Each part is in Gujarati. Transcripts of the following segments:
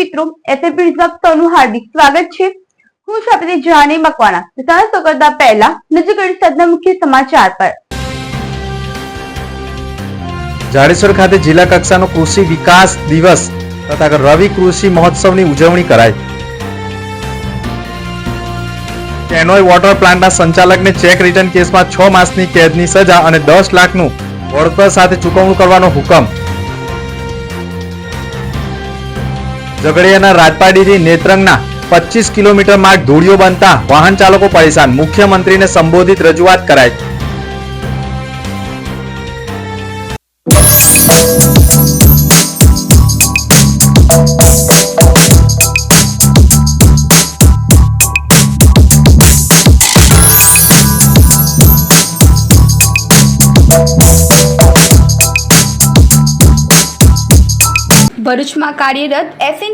મિત્રો એફએપી નું હાર્દિક સ્વાગત છે. હું છું આપણી જાણી મકવાણા. તો ચાલો કરતા પહેલા કરીશું આજના મુખ્ય સમાચાર પર. જાડેશ્વર ખાતે જિલ્લા કક્ષાનો કૃષિ વિકાસ દિવસ તથા રવિ કૃષિ મહોત્સવની ઉજવણી કરાઈ. કેનોય વોટર પ્લાન્ટના સંચાલકને ચેક રિટર્ન કેસમાં છ માસની કેદની સજા અને દસ લાખનું વળતર સાથે ચૂકવણું કરવાનો હુકમ. ઝઘડિયાના રાજપાડીથી નેત્રંગના પચીસ કિલોમીટર માર્ગ ધૂળિયો બનતા વાહન ચાલકો પરેશાન. મુખ્યમંત્રીને સંબોધિત રજૂઆત કરાઈ. ભરૂચમાં કાર્યરત એસએનપી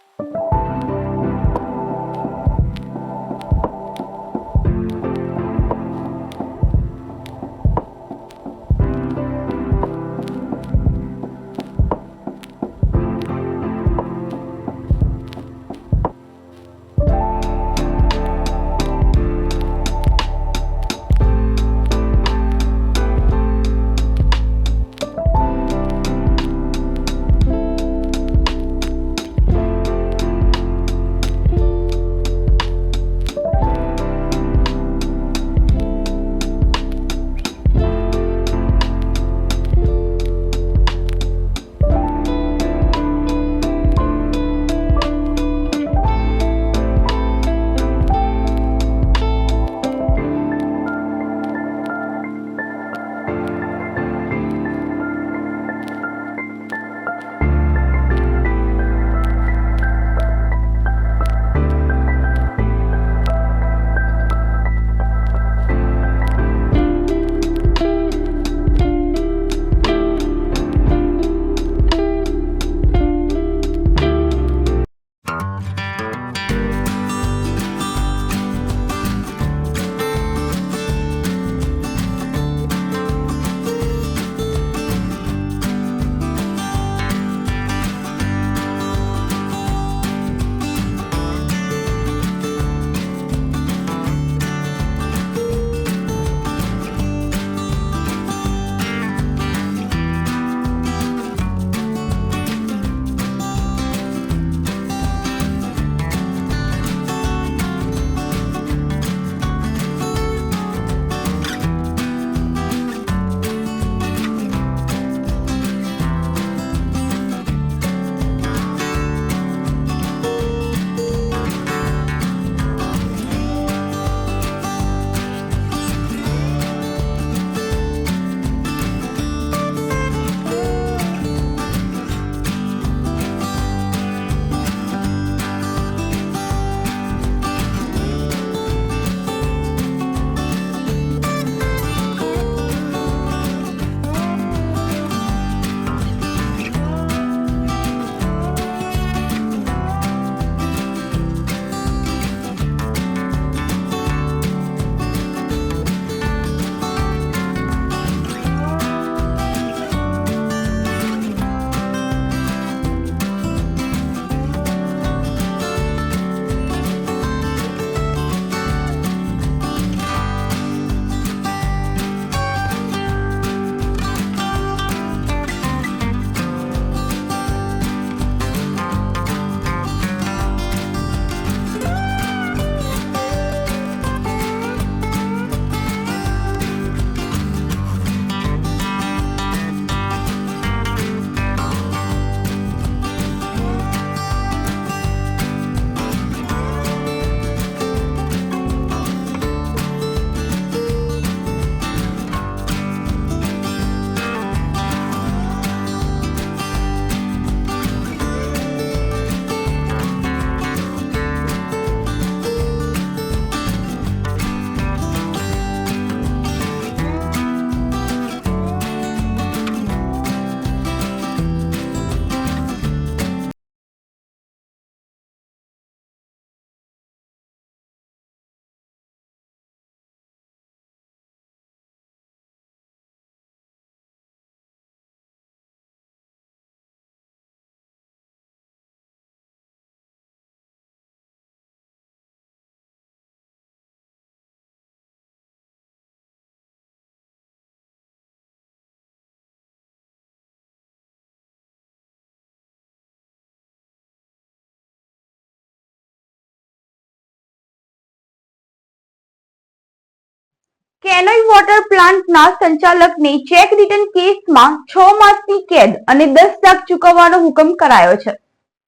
કેનોય વોટર પ્લાન્ટના સંચાલકને ચેક રિટર્ન કેસમાં છ માસની કેદ અને દસ લાખ ચૂકવવાનો હુકમ કરાયો છે.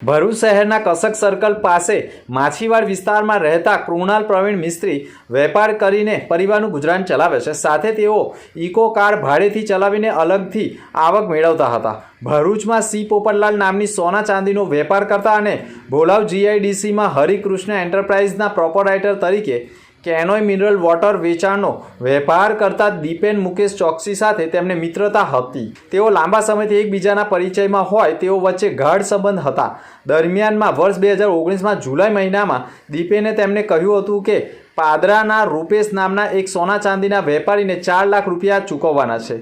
ભરૂચ શહેરના કસક સર્કલ પાસે માછીવાડ વિસ્તારમાં રહેતા કૃણાલ પ્રવીણ મિસ્ત્રી વેપાર કરીને પરિવારનું ગુજરાન ચલાવે છે. સાથે તેઓ ઇકો કાર ભાડેથી ચલાવીને અલગથી આવક મેળવતા હતા. ભરૂચમાં સી પોપટલાલ નામની સોના ચાંદીનો વેપાર કરતા અને ભોલાવ જીઆઈડીસીમાં હરિકૃષ્ણ એન્ટરપ્રાઇઝના પ્રોપરાઇટર તરીકે કેનોય મિનરલ વોટર વેચાણનો વેપાર કરતા દીપેન મુકેશ ચોકસી સાથે તેમને મિત્રતા હતી. તેઓ લાંબા સમયથી એકબીજાના પરિચયમાં હોય તેઓ વચ્ચે ગાઢ સંબંધ હતા. દરમિયાનમાં વર્ષ બે હજાર ઓગણીસમાં જુલાઈ મહિનામાં દીપેને તેમને કહ્યું હતું કે, પાદરાના રૂપેશ નામના એક સોના ચાંદીના વેપારીને ચાર લાખ રૂપિયા ચૂકવવાના છે.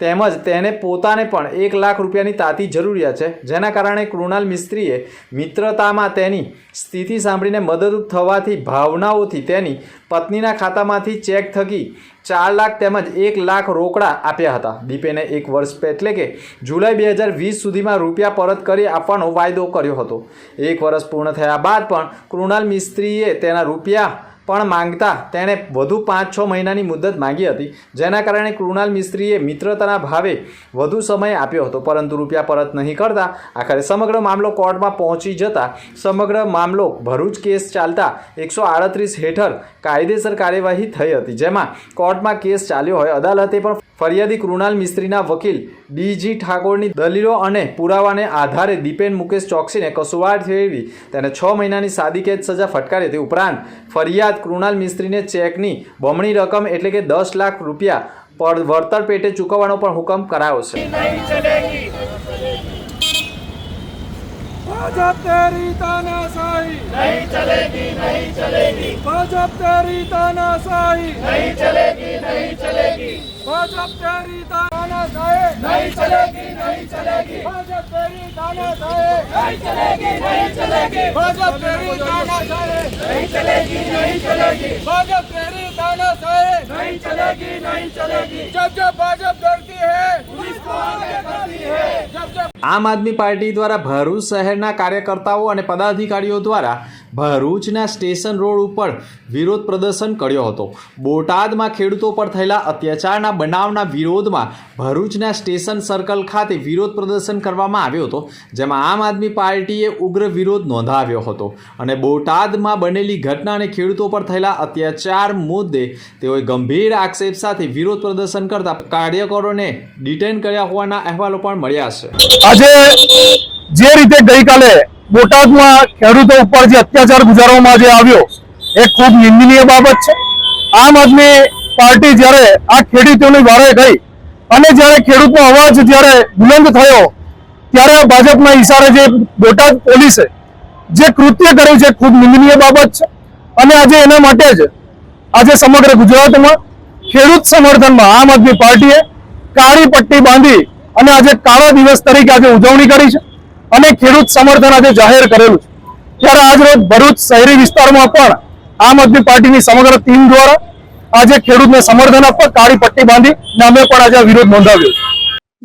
તેમજ તેને પોતાને પણ એક લાખ રૂપિયાની તાતી જરૂરિયાત છે, જેના કારણે કૃણાલ મિસ્ત્રીએ મિત્રતામાં તેની સ્થિતિ સાંભળીને મદદરૂપ થવાથી ભાવનાઓથી તેની પત્નીના ખાતામાંથી ચેક થકી ચાર લાખ તેમજ એક લાખ રોકડા આપ્યા હતા. દીપેને એક વર્ષ એટલે કે જુલાઈ બે હજાર વીસ સુધીમાં રૂપિયા પરત કરી આપવાનો વાયદો કર્યો હતો. એક વર્ષ પૂર્ણ થયા બાદ પણ કૃણાલ મિસ્ત્રીએ તેના રૂપિયા પણ માંગતા તેણે વધુ પાંચ છ મહિનાની મુદત માંગી હતી, જેના કારણે કૃણાલ મિસ્ત્રીએ મિત્રતાના ભાવે વધુ સમય આપ્યો હતો. પરંતુ રૂપિયા પરત નહીં કરતા આખરે સમગ્ર મામલો કોર્ટમાં પહોંચી જતા સમગ્ર મામલો ભરૂચ કેસ ચાલતા એકસો આડત્રીસ હેઠળ કાયદેસર કાર્યવાહી થઈ હતી, જેમાં કોર્ટમાં કેસ ચાલ્યો હોય, અદાલતે પણ ફરિયાદી કૃણાલ મિસ્ત્રીના વકીલ ડીજી ઠાકોરની દલીલો અને પુરાવાને આધારે દીપેન મુકેશ ચોકસીને કસુવાર ઠેરવી તેને છ મહિનાની સાદી કેદ સજા ફટકારી હતી. ઉપરાંત, ફરિયાદ કૃણાલ મિસ્ત્રીને ચેકની બમણી રકમ એટલે કે દસ લાખ રૂપિયા પર વળતર પેટે ચૂકવવાનો પણ હુકમ કરાયો છે. भाजप तेरी तानाशाही नहीं चलेगी नहीं चलेगी भाजप तेरी तानाशाही नहीं चलेगी नहीं चलेगी भाजप तेरी तानाशाही नहीं चलेगी नहीं चलेगी भाजप तेरी तानाशाही नहीं चलेगी नहीं चलेगी भाजप तेरी तानाशाही नहीं चलेगी नहीं चलेगी भाजप तेरी तानाशाही नहीं चलेगी नहीं चलेगी जब जब भाजप डरती है पुलिस को आगे करती है जब जब આમ આદમી પાર્ટી દ્વારા ભરૂચ શહેરના કાર્યકર્તાઓ અને પદાધિકારીઓ દ્વારા ભરૂચના સ્ટેશન રોડ ઉપર વિરોધ પ્રદર્શન કર્યો હતો. બોટાદમાં ખેડૂતો પર થયેલા અત્યાચારના બનાવના વિરોધમાં ભરૂચના સ્ટેશન સર્કલ ખાતે વિરોધ પ્રદર્શન કરવામાં આવ્યો હતો, જેમાં આમ આદમી પાર્ટીએ ઉગ્ર વિરોધ નોંધાવ્યો હતો. અને બોટાદમાં બનેલી ઘટના અને ખેડૂતો પર થયેલા અત્યાચાર મુદ્દે તેઓએ ગંભીર આક્ષેપ સાથે વિરોધ પ્રદર્શન કરતા કાર્યકરોને ડિટેન કર્યા હોવાના અહેવાલો પણ મળ્યા છે. આજે જે રીતે ગઈકાલે બોટાદમાં ખેડૂતો ઉપર જે અત્યાચાર ગુજારવામાં જે આવ્યો, એ ખૂબ નિંદનીય બાબત છે. આમ આદમી પાર્ટી જ્યારે આ ખેડૂતોની વારે ગઈ અને જ્યારે ખેડૂતનો અવાજ જ્યારે બુલંદ થયો, ત્યારે ભાજપના ઈશારે જે બોટાદ પોલીસે જે કૃત્ય કર્યું છે, ખૂબ નિંદનીય બાબત છે. અને આજે એના માટે જ આજે સમગ્ર ગુજરાતમાં ખેડૂત સમર્થનમાં આમ આદમી પાર્ટીએ કાળી પટ્ટી બાંધી અને આજે કાળા દિવસ તરીકે આજે ઉજવણી કરી છે. અને ખેડૂત સમર્થન આજે જાહેર કરેલું છે. ત્યારે આજરોજ ભરૂચ શહેરી વિસ્તારમાં પણ આમ આદમી પાર્ટીની સમગ્ર ટીમ દ્વારા આજે ખેડૂતને સમર્થન આપવા કાળી પટ્ટી બાંધી નામે પણ આજે વિરોધ નોંધાવ્યો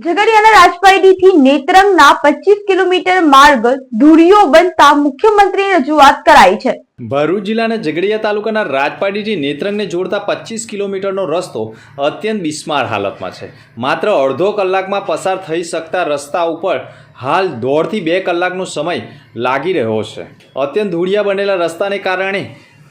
ઝઘડિયાના રાજપાડીથી નેત્રંગના પચીસ કિલોમીટર માર્ગ ધૂળીઓ બનતા મુખ્યમંત્રીની રજૂઆત કરાઈ છે. ભરૂચ જિલ્લાના ઝઘડિયા તાલુકાના રાજપાડીથી નેત્રંગને જોડતા પચીસ કિલોમીટરનો રસ્તો અત્યંત બિસ્માર હાલતમાં છે. માત્ર અડધો કલાકમાં પસાર થઈ શકતા રસ્તા ઉપર હાલ દોઢથી બે કલાકનો સમય લાગી રહ્યો છે. અત્યંત ધૂળિયા બનેલા રસ્તાને કારણે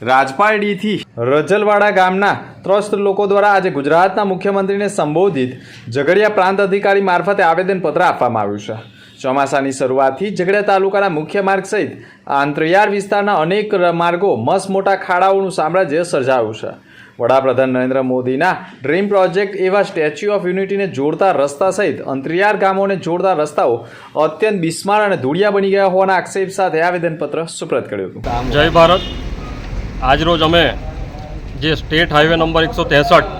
રાજપારડીથી રજલવાડા ગામના ત્રસ્ત લોકો દ્વારા આજે ગુજરાતના મુખ્યમંત્રીને સંબોધિત ઝઘડિયા પ્રાંત અધિકારી મારફતે આવેદનપત્ર આપવામાં આવ્યું છે. ચોમાસાની શરૂઆતથી ઝઘડિયા તાલુકાના મુખ્ય માર્ગ સહિત આંતરિયાળ વિસ્તારના અનેક માર્ગો મસ્ત મોટા ખાડાઓનું સામ્રાજ્ય સર્જાયું છે. વડાપ્રધાન નરેન્દ્ર મોદીના ડ્રીમ પ્રોજેક્ટ એવા સ્ટેચ્યુ ઓફ યુનિટીને જોડતા રસ્તા સહિત અંતરિયાળ ગામોને જોડતા રસ્તાઓ અત્યંત બિસ્માર અને ધૂળિયા બની ગયા હોવાના આક્ષેપ સાથે આવેદનપત્ર સુપ્રત કર્યું હતું. જય ભારત. આજરોજ અમે જે સ્ટેટ હાઈવે નંબર એકસો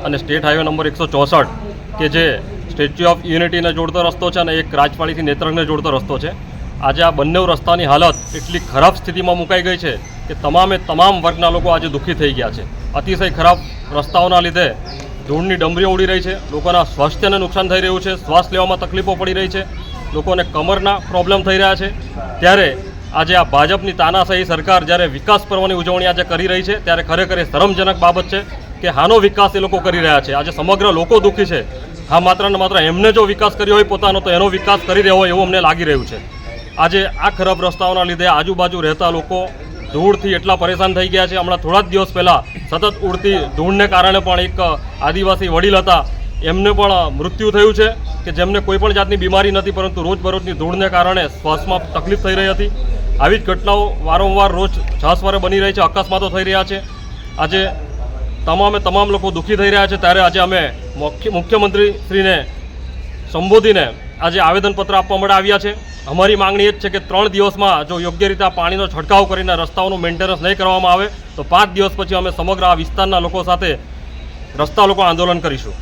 અને સ્ટેટ હાઈવે નંબર એકસો ચોસઠ કે જે સ્ટેચ્યુ ઓફ યુનિટીને જોડતો રસ્તો છે અને એક રાજપાળીથી નેત્રંગને જોડતો રસ્તો છે. આજે આ બંને રસ્તાની હાલત એટલી ખરાબ સ્થિતિમાં મુકાઈ ગઈ છે કે તમામે તમામ વર્ગના લોકો આજે દુઃખી થઈ ગયા છે. અતિશય ખરાબ રસ્તાઓના લીધે ધૂળની ડમરીઓ ઉડી રહી છે, લોકોના સ્વાસ્થ્યને નુકસાન થઈ રહ્યું છે, શ્વાસ લેવામાં તકલીફો પડી રહી છે, લોકોને કમરના પ્રોબ્લેમ થઈ રહ્યા છે. ત્યારે આજે આ ભાજપની તાનાશાહી સરકાર જ્યારે વિકાસ પર્વની ઉજવણી આજે કરી રહી છે, ત્યારે ખરેખર એ શરમજનક બાબત છે કે હાનો વિકાસ એ લોકો કરી રહ્યા છે. આજે સમગ્ર લોકો દુઃખી છે. હા, માત્ર ને માત્ર એમને જો વિકાસ કર્યો હોય, પોતાનો તો એનો વિકાસ કરી રહ્યો હોય એવું અમને લાગી રહ્યું છે. આજે આ ખરાબ રસ્તાઓના લીધે આજુબાજુ રહેતા લોકો ધૂળથી એટલા પરેશાન થઈ ગયા છે. હમણાં થોડા જ દિવસ પહેલાં સતત ઉડતી ધૂળને કારણે પણ એક આદિવાસી વડીલ હતા. એમને પણ મૃત્યુ થયું છે કે જેમને કોઈ પણ જાતની બીમારી નથી, પરંતુ રોજબરોજની ધૂળને કારણે શ્વાસમાં તકલીફ થઈ રહી હતી. આવી જ ઘટનાઓ વારંવાર રોજ છાસવારે બની રહી છે, અકસ્માતો થઈ રહ્યા છે. આજે તમામે તમામ લોકો દુઃખી થઈ રહ્યા છે. ત્યારે આજે અમે મુખ્યમંત્રીશ્રીને મુખ્યમંત્રી શ્રીને સંબોધીને આજે આવેદનપત્ર આપવા માટે આવ્યા છે. અમારી માંગણી એ જ છે કે ત્રણ દિવસમાં જો યોગ્ય રીતે આ પાણીનો છંટકાવ કરીને રસ્તાઓનું મેન્ટેનન્સ નહીં કરવામાં આવે, તો પાંચ દિવસ પછી અમે સમગ્ર આ વિસ્તારના લોકો સાથે રસ્તા લોકો આંદોલન કરીશું.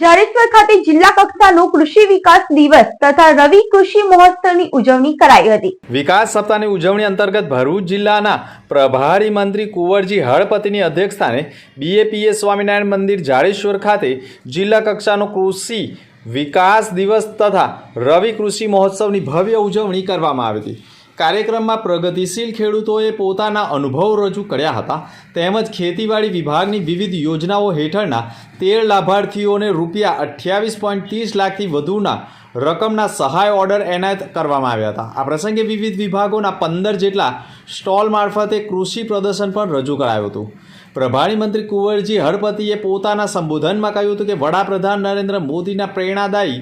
જાડેશ્વર ખાતે જિલ્લા કક્ષાનો કૃષિ વિકાસ દિવસ તથા રવિ કૃષિ મહોત્સવની ઉજવણી કરાઈ હતી. વિકાસ સપ્તાહની ઉજવણી અંતર્ગત ભરૂચ જિલ્લાના પ્રભારી મંત્રી કુંવરજી હળપતિની અધ્યક્ષસ્થાને બીએપીએ સ્વામિનારાયણ મંદિર જાડેશ્વર ખાતે જિલ્લા કક્ષાનો કૃષિ વિકાસ દિવસ તથા રવિ કૃષિ મહોત્સવની ભવ્ય ઉજવણી કરવામાં આવી હતી. કાર્યક્રમમાં પ્રગતિશીલ ખેડૂતોએ પોતાના અનુભવ રજૂ કર્યા હતા. તેમજ ખેતીવાડી વિભાગની વિવિધ યોજનાઓ હેઠળના તેર લાભાર્થીઓને રૂપિયા અઠ્યાવીસ પોઈન્ટ ત્રીસ લાખથી વધુના રકમના સહાય ઓર્ડર એનાયત કરવામાં આવ્યા હતા. આ પ્રસંગે વિવિધ વિભાગોના પંદર જેટલા સ્ટોલ મારફતે કૃષિ પ્રદર્શન પણ રજૂ કરાયું હતું. પ્રભારી મંત્રી કુંવરજી હળપતિએ પોતાના સંબોધનમાં કહ્યું હતું કે, વડાપ્રધાન નરેન્દ્ર મોદીના પ્રેરણાદાયી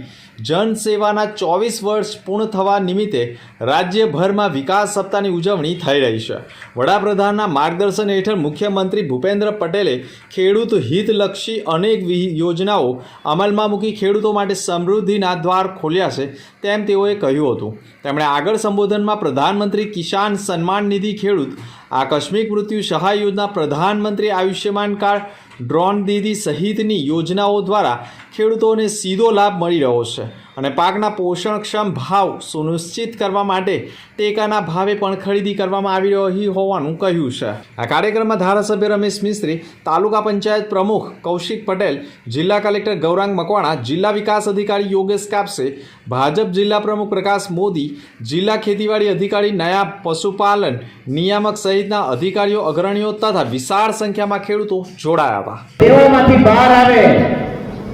જનસેવાના ચોવીસ વર્ષ પૂર્ણ થવા નિમિત્તે રાજ્યભરમાં વિકાસ સપ્તાહની ઉજવણી થઈ રહી છે. વડાપ્રધાનના માર્ગદર્શન હેઠળ મુખ્યમંત્રી ભૂપેન્દ્ર પટેલે ખેડૂત હિતલક્ષી અનેક યોજનાઓ અમલમાં મૂકી ખેડૂતો માટે સમૃદ્ધિના દ્વાર ખોલ્યા છે તેમ તેઓએ કહ્યું હતું. તેમણે આગળ સંબોધનમાં પ્રધાનમંત્રી કિસાન સન્માન નિધિ ખેડૂત આકસ્મિક મૃત્યુ સહાય યોજના પ્રધાનમંત્રી આયુષ્યમાન કાર્ડ, ડ્રોન દીદી સહિતની યોજનાઓ દ્વારા ખેડૂતોને સીધો લાભ મળી રહ્યો છે. અને પાકના પોષણક્ષમ ભાવ સુનિશ્ચિત કરવા માટે ટેકાના ભાવે પણ ખરીદી કરવામાં આવી રહી હોવાનું કહ્યું છે. આ કાર્યક્રમમાં ધારાસભ્ય રમેશ મિસ્ત્રી, તાલુકા પંચાયત પ્રમુખ કૌશિક પટેલ, જિલ્લા કલેક્ટર ગૌરાંગ મકવાણા, જિલ્લા વિકાસ અધિકારી યોગેશ કાપસે, ભાજપ જિલ્લા પ્રમુખ પ્રકાશ મોદી, જિલ્લા ખેતીવાડી અધિકારી નયા પશુપાલન નિયામક સહિતના અધિકારીઓ, અગ્રણીઓ તથા વિશાળ સંખ્યામાં ખેડૂતો જોડાયા હતા.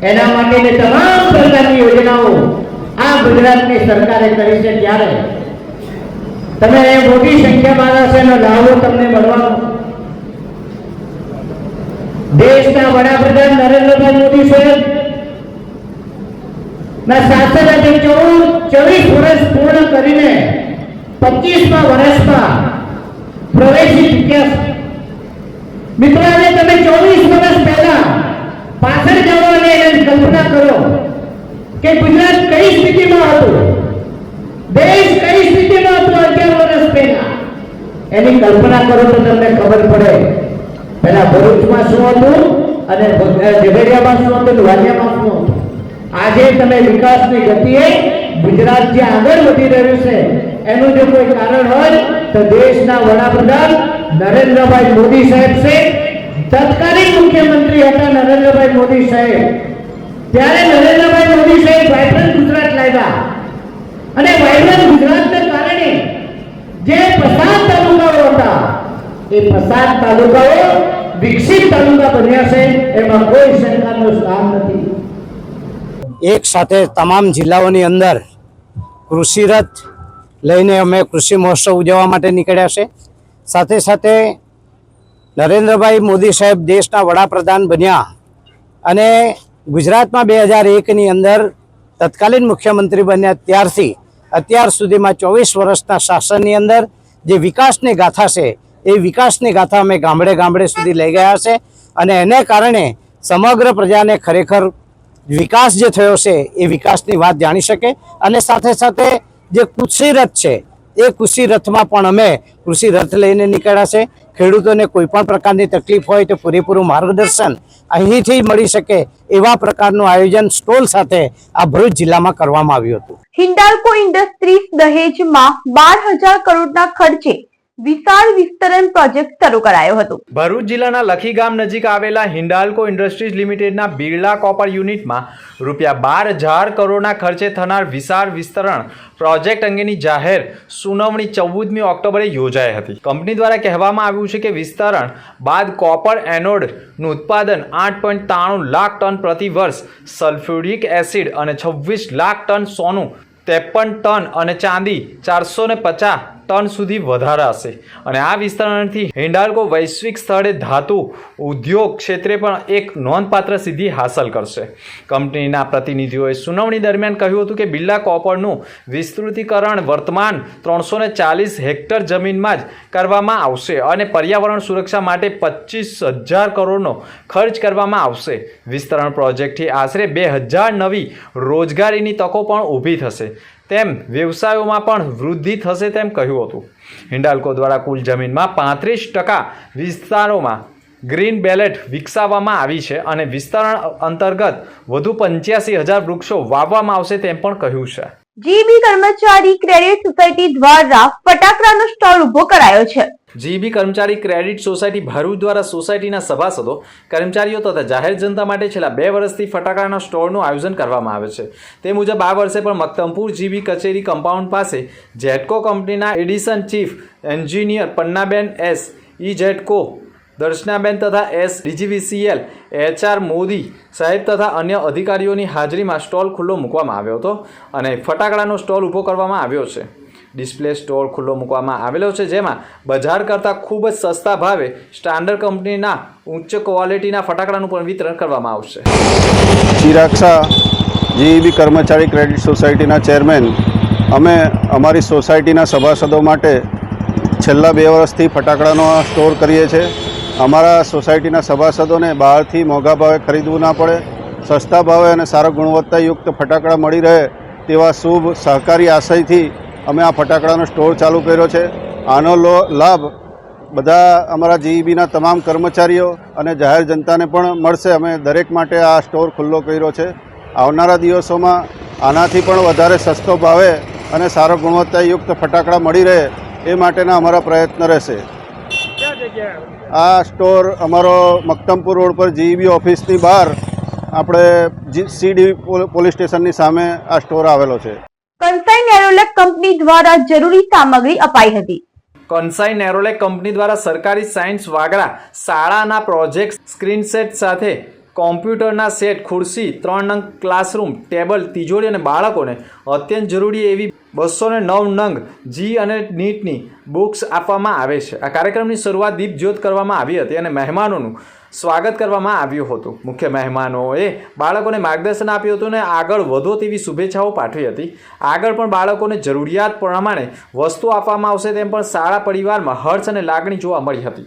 એના માટેની તમામ પ્રકારની યોજનાઓ આ ગુજરાતની સરકારે કરી છે ત્યારે. તમે મોટી સંખ્યામાં હશે એનો લાભો તમને મળવાનો. દેશના વડાપ્રધાન નરેન્દ્રભાઈ મોદી સાહેબ, ના સાથે આજે ચૌદ, ચોવીસ વર્ષ પૂર્ણ કરીને પચીસમા વર્ષમાં પ્રવેશી ચૂક્યા મિત્રો તમે ચોવીસ વર્ષ પહેલા પાછળ એની કલ્પના કરો કે ગુજરાત કઈ સ્થિતિમાં હતું? દેશ કઈ સ્થિતિમાં હતો અગિયાર વર્ષ પહેલા? એની કલ્પના કરો તો તમને ખબર પડે. પહેલા ભરૂચમાં શું હતું? અને ઝઘડિયામાં શું હતું? વાલિયામાં શું હતું? આજે તમે વિકાસની ગતિએ ગુજરાત જે આગળ વધી રહ્યું છે, એનું જો કોઈ કારણ હોય, તો દેશના વડાપ્રધાન નરેન્દ્રભાઈ મોદી સાહેબ છે. તત્કાલીન મુખ્યમંત્રી હતા નરેન્દ્રભાઈ મોદી સાહેબ. ત્યારે નરેન્દ્રભાઈ મોદી સાહેબ વાઇબ્રન્ટ ગુજરાત લાવ્યા. અને વાઇબ્રન્ટ ગુજરાતને કારણે જે પસાર તાલુકાઓ હતા, એ પસાર તાલુકાઓ વિકસિત તાલુકા બન્યા છે, એમાં કોઈ સરકારનો સ્થાન નથી. એક સાથે તમામ જિલ્લાઓની અંદર કૃષિરથ લઈને અમે કૃષિ મહોત્સવ ઉજવવા માટે નીકળ્યા છે. સાથે સાથે નરેન્દ્રભાઈ મોદી સાહેબ દેશના વડાપ્રધાન બન્યા અને ગુજરાતમાં બે હજાર એકની અંદર તત્કાલીન મુખ્યમંત્રી બન્યા ત્યારથી અત્યાર સુધીમાં ચોવીસ વર્ષના શાસનની અંદર જે વિકાસની ગાથા છે, એ વિકાસની ગાથા અમે ગામડે ગામડે સુધી લઈ ગયા છે અને એને કારણે સમગ્ર પ્રજાને ખરેખર વિકાસ જે થયો છે, એ વિકાસની વાત જાણી શકે અને સાથે સાથે જે કૃષિ રથ છે, એ કૃષિ રથમાં પણ અમે કૃષિ રથ લઈને નીકળ્યા છે. ખેડૂતોને કોઈ પણ પ્રકારની તકલીફ હોય તો પૂરેપૂરું માર્ગદર્શન અહીંથી મળી શકે એવા પ્રકારનું આયોજન સ્ટોલ સાથે આ ભરૂચ જિલ્લામાં કરવામાં આવ્યું હતું. હિન્ડાલ્કો ઇન્ડસ્ટ્રીઝ દહેજમાં બાર હજાર કરોડના ખર્ચે વિશાળ વિસ્તરણ પ્રોજેક્ટ શરૂ કરાયો હતો. ભરૂચ જિલ્લાના લખી ગામ નજીક આવેલા હિન્ડાલ્કો ઇન્ડસ્ટ્રીઝ લિમિટેડના બિરલા કોપર યુનિટમાં રૂપિયા બાર હજાર કરોડના ખર્ચે થનાર વિશાળ વિસ્તરણ પ્રોજેક્ટ અંગેની જાહેર સુનાવણી ચૌદમી ઓક્ટોબરે યોજાઈ હતી. કંપની દ્વારા કહેવામાં આવ્યું છે કે વિસ્તરણ બાદ કોપર એનોડનું ઉત્પાદન આઠ પોઈન્ટ ત્રાણું લાખ ટન પ્રતિ વર્ષ, સલ્ફ્યુરિક એસિડ અને છવ્વીસ લાખ ટન સોનું, ત્રેપન ટન અને ચાંદી ચારસો ને પચાસ ટન સુધી વધારાશે અને આ વિસ્તરણથી હિન્ડાલ્કો વૈશ્વિક સ્થળે ધાતુ, ઉદ્યોગ ક્ષેત્રે પણ એક નોંધપાત્ર સિદ્ધિ હાંસલ કરશે. કંપનીના પ્રતિનિધિઓએ સુનાવણી દરમિયાન કહ્યું હતું કે બિરલા કોપરનું વિસ્તૃતિકરણ વર્તમાન ત્રણસો ચાલીસ હેક્ટર જમીનમાં જ કરવામાં આવશે અને પર્યાવરણ સુરક્ષા માટે પચીસ હજાર કરોડનો ખર્ચ કરવામાં આવશે. વિસ્તરણ પ્રોજેક્ટથી આશરે બે હજાર નવી રોજગારીની તકો પણ ઊભી થશે. તેમ વ્યવસાયોમાં પણ વૃદ્ધિ થશે તેમ કહ્યું હતું. હિન્ડાલ્કો દ્વારા કુલ જમીનમાં પાંત્રીસ ટકા વિસ્તારોમાં ગ્રીન બેલેટ વિકસાવવામાં આવી છે અને વિસ્તરણ અંતર્ગત વધુ પંચ્યાસી હજાર વૃક્ષો વાવવામાં આવશે તેમ પણ કહ્યું છે. જીબી કર્મચારી ક્રેડિટ સોસાયટી દ્વારા ફટાકડાનો સ્ટોલ ઊભો કરાયો છે. જીબી કર્મચારી ક્રેડિટ સોસાયટી ભરૂચ દ્વારા સોસાયટીના સભાસદો, કર્મચારીઓ તથા જાહેર જનતા માટે છેલ્લા બે વર્ષથી ફટાકડાના સ્ટોરનું આયોજન કરવામાં આવે છે. તે મુજબ આ વર્ષે પણ મક્તમપુર જીબી કચેરી કમ્પાઉન્ડ પાસે જેટકો કંપનીના addition chief engineer Pannaben S, E GETCO Darshanaben તથા એસ, ડીજીવીસીએલ, એચઆર મોદી સાહેબ તથા અન્ય અધિકારીઓની હાજરીમાં સ્ટોલ ખુલ્લો મૂકવામાં આવ્યો હતો અને ફટાકડાનો સ્ટોલ ઊભો કરવામાં આવ્યો છે. ડિસ્પ્લે સ્ટોર ખુલ્લો મૂકવામાં આવેલો છે, જેમાં બજાર કરતાં ખૂબ જ સસ્તા ભાવે સ્ટાન્ડર્ડ કંપનીના ઉચ્ચ ક્વોલિટીના ફટાકડાનું પણ વિતરણ કરવામાં આવશે. ચિરાગ શાહ જીઈબી કર્મચારી ક્રેડિટ સોસાયટીના ચેરમેન, અમે અમારી સોસાયટીના સભાસદો માટે છેલ્લા બે વર્ષથી ફટાકડાનો સ્ટોર કરીએ છીએ. અમારા સોસાયટીના સભાસદોને બહારથી મોંઘા ભાવે ખરીદવું ના પડે, સસ્તા ભાવે અને સારા ગુણવત્તાયુક્ત ફટાકડા મળી રહે તેવા શુભ સહકારી આશયથી અમે આ ફટાકડાનો સ્ટોર ચાલુ કર્યો છે. આનો લાભ બધા અમારા જીઈબીના તમામ કર્મચારીઓ અને જાહેર જનતાને પણ મળશે. અમે દરેક માટે આ સ્ટોર ખુલ્લો કર્યો છે. આવનારા દિવસોમાં આનાથી પણ વધારે સસ્તો ભાવે અને સારો ગુણવત્તાયુક્ત ફટાકડા મળી રહે એ માટેના અમારા પ્રયત્ન રહેશે. આ સ્ટોર અમારો મક્તમપુર રોડ પર જીઈબી ઓફિસની બહાર આપણે જી સીડી પોલીસ સ્ટેશનની સામે આ સ્ટોર આવેલો છે. કંસાઈ નેરોલેક કંપની દ્વારા જરૂરી સામગ્રી અપાઈ હતી. કંસાઈ નેરોલેક કંપની દ્વારા સરકારી સાયન્સ વાગરા શાળાના પ્રોજેક્ટ સ્ક્રીન સેટ સાથે કોમ્પ્યુટરના સેટ, ખુરશી, ત્રણ નંગ ક્લાસરૂમ, ટેબલ, તિજોરી અને બાળકોને અત્યંત જરૂરી એવી બસો ને નવ નંગ જી અને નીટની બુક્સ આપવામાં આવે છે. આ કાર્યક્રમની શરૂઆત દીપ જ્યોત કરવામાં આવી હતી અને મહેમાનોનું સ્વાગત કરવામાં આવ્યું હતું. મુખ્ય મહેમાનોએ બાળકોને માર્ગદર્શન આપ્યું હતું અને આગળ વધો તેવી શુભેચ્છાઓ પાઠવી હતી. આગળ પણ બાળકોને જરૂરિયાત પ્રમાણે વસ્તુ આપવામાં આવશે તેમ પણ શાળા પરિવારમાં હર્ષ અને લાગણી જોવા મળી હતી.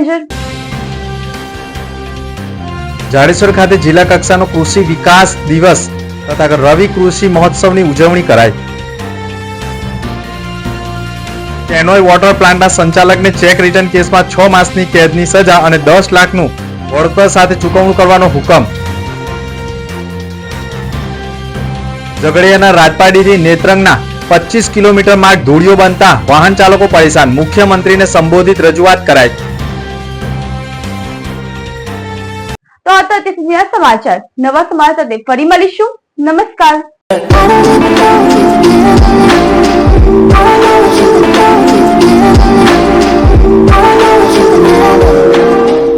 નજર. જાડેશ્વર ખાતે જિલ્લા કક્ષાનો કૃષિ વિકાસ દિવસ તથા રવિ કૃષિ મહોત્સવની ઉજવણી કરાઈ. કેનોય વોટર પ્લાન્ટના સંચાલકને ચેક રિટર્ન કેસમાં છ માસની કેદની સજા અને દસ લાખનું વળતર સાથે ચૂકવણું કરવાનો હુકમ. ઝઘડિયાના રાજપાડીથી નેત્રંગના પચીસ કિલોમીટર માર્ગ ધૂળિયો બનતા વાહન ચાલકો પરેશાન. મુખ્યમંત્રીને સંબોધિત રજૂઆત કરાઈ. સુધીના સમાચાર. નવા સમાચાર સાથે ફરી મળીશું. નમસ્કાર.